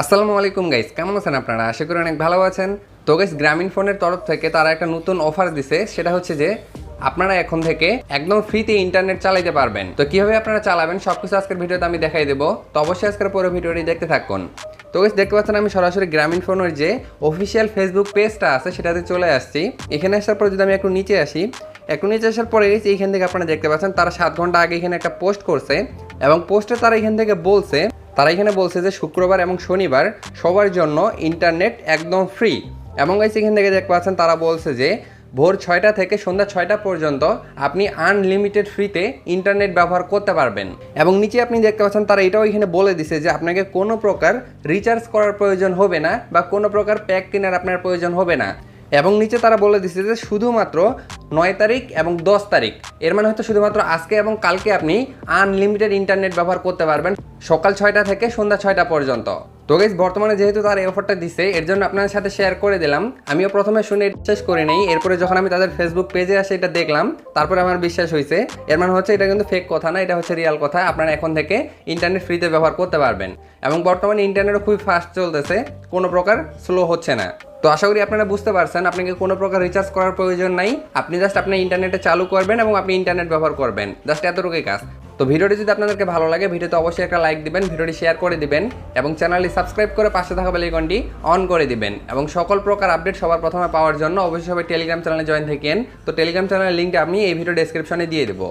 আসসালামু আলাইকুম গাইস কেমন আছেন আপনারা? আশা করি অনেক ভালো আছেন। তো গাইস গ্রামীণ ফোনের তরফ থেকে তারা একটা নতুন অফার দিছে। সেটা হচ্ছে যে, আপনারা এখন থেকে একদম ফ্রিতে ইন্টারনেট চালাইতে পারবেন। তো, কীভাবে আপনারা চালাবেন সবকিছু আজকের ভিডিওতে আমি দেখাই দেবো। তো, অবশ্যই আজকের পুরো ভিডিওটি দেখতে থাকুন। তো গাইস দেখতে পাচ্ছেন আমি সরাসরি গ্রামীণ ফোনের যে অফিসিয়াল ফেসবুক পেজটা আছে, সেটাতে চলে আসছি। এখানে আসার পর যদি আমি একটু নিচে আসি, একটু নিচে আসার পরে এইখান থেকে আপনারা দেখতে পাচ্ছেন, তারা সাত ঘণ্টা আগে এখানে একটা পোস্ট করছে এবং পোস্টে তারা এখান থেকে বলছে তারা এখানে বলছে যে শুক্রবার এবং শনিবার সবার জন্য ইন্টারনেট একদম ফ্রি এবং গাইস এখান থেকে দেখতে পাচ্ছেন, তারা বলছে যে ভোর ছয়টা থেকে সন্ধ্যা ছয়টা পর্যন্ত আপনি আনলিমিটেড ফ্রিতে ইন্টারনেট ব্যবহার করতে পারবেন। এবং নিচে আপনি দেখতে পাচ্ছেন, তারা এটাও এখানে বলে দিছে যে আপনাকে কোনো প্রকার রিচার্জ করার প্রয়োজন হবে না বা কোনো প্রকার প্যাক কেনার আপনার প্রয়োজন হবে না। এবং নিচে তারা বলে দিচ্ছে যে শুধুমাত্র নয় তারিখ এবং দশ তারিখ। এর মানে হয়তো শুধুমাত্র আজকে এবং কালকে আপনি আনলিমিটেড ইন্টারনেট ব্যবহার করতে পারবেন সকাল ছয়টা থেকে সন্ধ্যা ছয়টা পর্যন্ত। তো গাইজ বর্তমানে যেহেতু তার এই অফারটা দিছে, এর জন্য আপনাদের সাথে শেয়ার করে দিলাম। আমিও প্রথমে শুনে বিশ্বাস করে নেই, এরপরে যখন আমি তাদের ফেসবুক পেজে আসে এটা দেখলাম, তারপরে আমার বিশ্বাস হয়েছে। এর মানে হচ্ছে এটা কিন্তু ফেক কথা না, এটা হচ্ছে রিয়াল কথা, আপনারা এখন থেকে ইন্টারনেট ফ্রিতে ব্যবহার করতে পারবেন। এবং বর্তমানে ইন্টারনেটও খুবই ফাস্ট চলতেছে, কোনো প্রকার স্লো হচ্ছে না। তো আশা করি আপনারা বুঝতে পারছেন, আপনাকে কোনো প্রকার রিচার্জ করার প্রয়োজন নাই। আপনি জাস্ট আপনার ইন্টারনেটে চালু করবেন এবং আপনি ইন্টারনেট ব্যবহার করবেন। জাস্ট এতটুকুই কাজ। তো ভিডিওটি যদি আপনাদেরকে ভালো লাগে, ভিডিওতে অবশ্যই একটা লাইক দিবেন, ভিডিওটি শেয়ার করে দিবেন এবং চ্যানেলটি সাবস্ক্রাইব করে পাশে থাকা বেলাইকনটি অন করে দিবেন। এবং সকল প্রকার আপডেট সবার প্রথমে পাওয়ার জন্য অবশ্যই সবাই টেলিগ্রাম চ্যানেলে জয়েন থাকেন। তো টেলিগ্রাম চ্যানেলের লিঙ্কটা আমি এই ভিডিও ডেসক্রিপশনে দিয়ে দেবো।